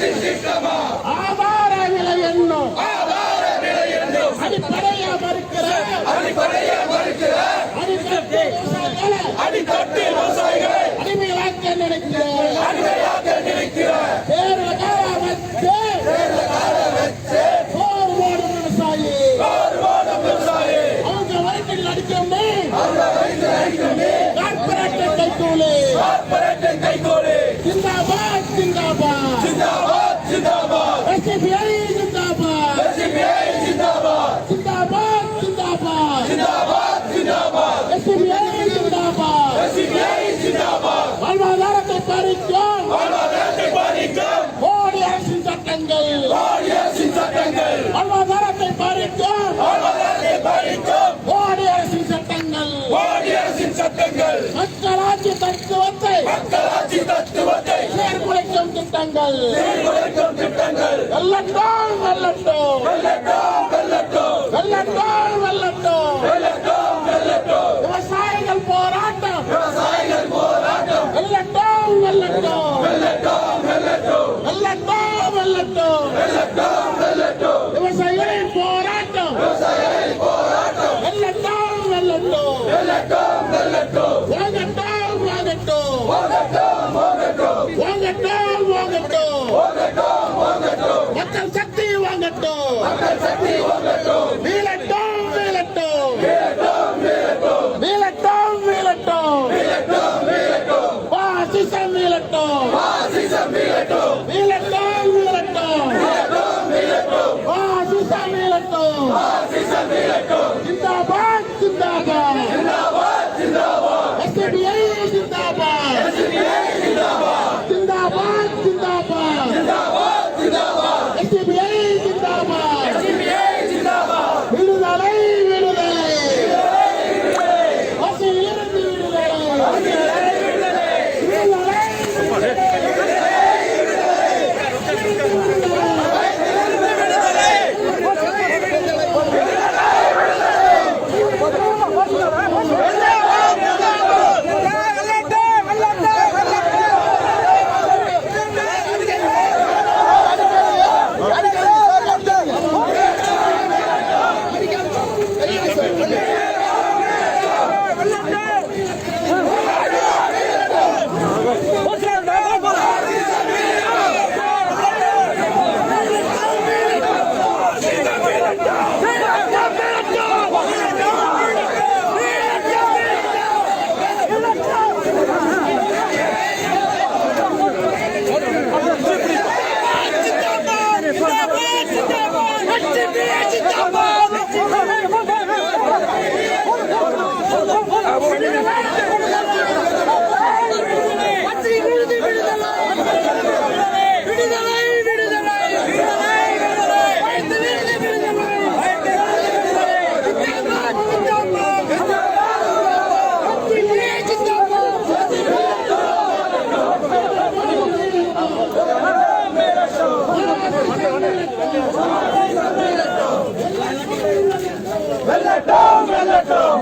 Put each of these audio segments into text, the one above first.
ചിന്തിക്കമാ செயற்குலைக்கும் திட்டங்கள் வெள்ளட்டும் வெள்ளட்டும் வெள்ளட்டும் வெள்ளட்டும் விவசாயிகள் போராட்டம் வெள்ளட்டும் வெள்ளட்டும் வெள்ளட்டும் வெள்ளட்டும் விவசாயிகளின் போராட்டம் வெள்ளட்டும் வெள்ளட்டும் வாங்கட்டும் வாங்கட்டும் வாங்கட்டும் ಜಿಂದಾಬಾದ್ ಜಿಂದಾಬಾದ್ விடுதலை விடுதலை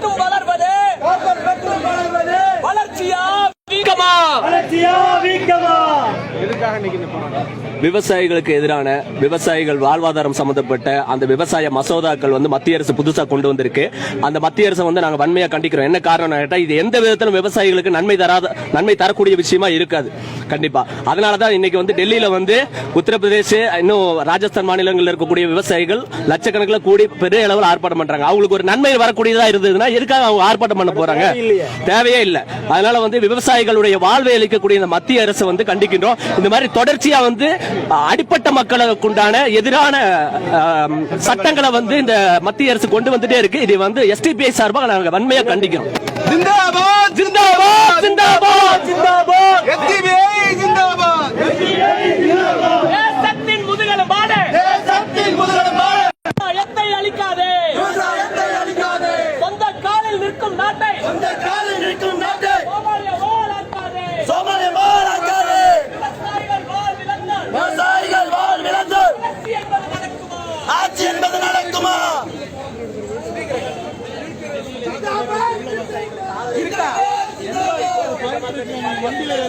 மட்டும் வளர்வது. பெட்ரோல் வழங்குவது வளர்ச்சியா வீக்கமா? வளர்ச்சியா வீக்கமா? விவசாயிகளுக்கு எதிரான விவசாயிகள் வாழ்வாதாரம் சம்பந்தப்பட்ட அந்த விவசாய மசோதாக்கள் வந்து மத்திய அரசு புதுசா கொண்டு வந்திருக்கு. அந்த மத்திய அரசை வந்து நாங்க வன்மையா கண்டிக்கிறோம். என்ன காரணம் கேட்டா இது எந்த விதத்திலும் விவசாயிகளுக்கு நன்மை தராத நன்மை தரக்கூடிய விஷயமா இருக்காது. கண்டிப்பா. அதனாலதான் இன்னைக்கு வந்து டெல்லியில வந்து உத்தரப்பிரதேஷ் இன்னும் ராஜஸ்தான் மாநிலங்களில் இருக்கக்கூடிய விவசாயிகள் லட்சக்கணக்கில் கூடி பெரிய அளவில் ஆர்ப்பாட்டம் பண்றாங்க. அவங்களுக்கு ஒரு நன்மை வரக்கூடியதா இருந்ததுன்னா எதுக்காக அவங்க ஆர்ப்பாட்டம் பண்ண போறாங்க? தேவையே இல்லை. அதனால வந்து விவசாயிகளுடைய வாழ்வை அளிக்கக்கூடிய இந்த மத்திய அரசு வந்து கண்டிக்கின்றோம். இந்த மாதிரி தொடர்ச்சியா வந்து அடிப்பட்ட மக்களுக்கு உண்டான எதிரான சட்டங்களை வந்து இந்த மத்திய அரசு கொண்டு வந்துட்டே இருக்கு. இது வந்து எஸ்டிபிஐ சார்பாக நாங்க வன்மையா கண்டிக்கிறோம். சிந்தாபாத்